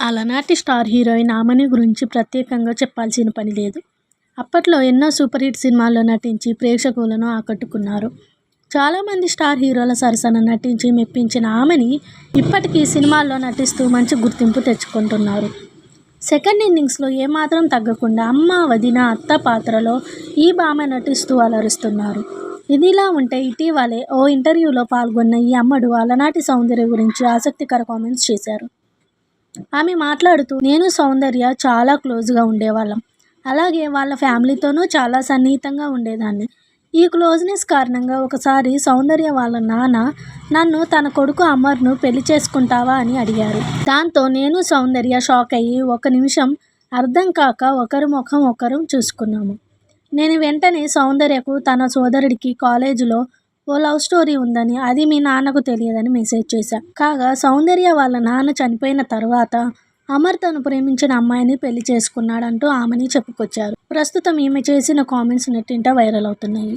అలనాటి star heroine Amani గురించి ప్రత్యేకంగా చెప్పాల్సిన పని లేదు. అప్పట్లో ఎన్నో సూపర్ హిట్ సినిమాల్లో నటించి ప్రేక్షకులను ఆకట్టుకున్నారు. చాలామంది స్టార్ హీరోల సరసన నటించి మెప్పించిన ఆమెని ఇప్పటికీ సినిమాల్లో నటిస్తూ మంచి గుర్తింపు తెచ్చుకుంటున్నారు. సెకండ్ ఇన్నింగ్స్లో ఏమాత్రం తగ్గకుండా అమ్మ వదిన అత్త పాత్రలో ఈ భామ నటిస్తూ అలరిస్తున్నారు. ఇదిలా ఉంటే ఇటీవలే ఓ ఇంటర్వ్యూలో పాల్గొన్న ఈ అమ్మడు అలనాటి సౌందర్య గురించి ఆసక్తికర కామెంట్స్ చేశారు. ఆమె మాట్లాడుతూ నేను సౌందర్య చాలా క్లోజ్గా ఉండేవాళ్ళం. అలాగే వాళ్ళ ఫ్యామిలీతోనూ చాలా సన్నిహితంగా ఉండేదాన్ని. ఈ క్లోజ్నెస్ కారణంగా ఒకసారి సౌందర్య వాళ్ళ నాన్న నన్ను తన కొడుకు అమర్ను పెళ్ళి చేసుకుంటావా అని అడిగారు. దాంతో నేను సౌందర్య షాక్ అయ్యి ఒక నిమిషం అర్థం కాక ఒకరి ముఖం ఒకరు చూసుకున్నాము. నేను వెంటనే సౌందర్యకు తన సోదరుడికి కాలేజీలో ఓ లవ్ స్టోరీ ఉందని అది మీ నాన్నకు తెలియదని మెసేజ్ చేశా. కాగా సౌందర్య వాళ్ళ నాన్న చనిపోయిన తర్వాత అమర్ తను ప్రేమించిన అమ్మాయిని పెళ్ళి చేసుకున్నాడంటూ ఆమెని చెప్పుకొచ్చారు. ప్రస్తుతం ఈమె చేసిన కామెంట్స్ నెట్టింట వైరల్ అవుతున్నాయి.